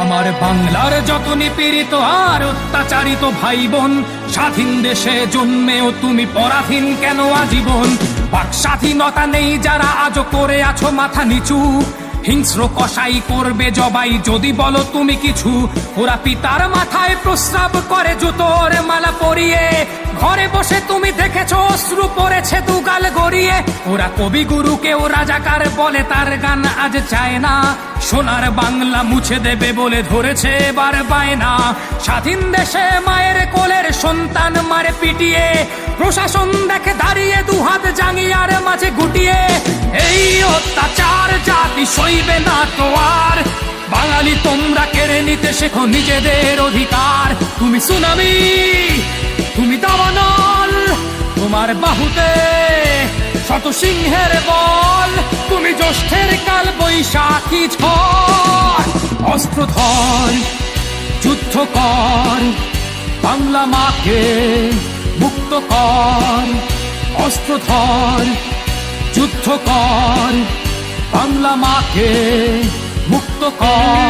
আমার বাংলার যত নিপীড়িত আর অত্যাচারিত ভাই বোন স্বাধীন দেশে জন্মেও তুমি পরাধীন কেন আজীবন? বাক স্বাধীনতা নেই যারা আজও করে আছো মাথা নিচু। হিংস্র কষাই করবে জবাই। যদি বলো তুমি কিছু, ওরা পিতার মাথায় প্রস্রাব করে জুতোর মালা পরিয়ে। ঘরে বসে তুমি দেখেছ অশ্রু পড়েছে দুগাল গড়িয়ে। ওরা কবিগুরুকে ও রাজাকার বলে তার গান আজ চায় না। সোনার বাংলা মুছে দেবে বলে ধরেছে এবার বায়না। স্বাধীন দেশে মায়ের কোলের সন্তান মারে পিটিয়ে। প্রশাসন দেখে দাঁড়িয়ে দুহাত জাঙ্গিয়ার মাঝে গুটিয়ে। অত্যাচার সইবে না তো আর। বাঙালি, তোমরা কেড়ে নিতে শেখো নিজেদের অধিকার। তুমি সুনামি, তুমি দাবানল, তোমার বাহুতে শত সিংহের বল। তুমি জ্যৈষ্ঠের কাল বৈশাখী ঝড়। অস্ত্র ধর, যুদ্ধ কর, বাংলা মাকে মুক্ত কর। অস্ত্র ধর, যুদ্ধ কর। মুক্ত কর।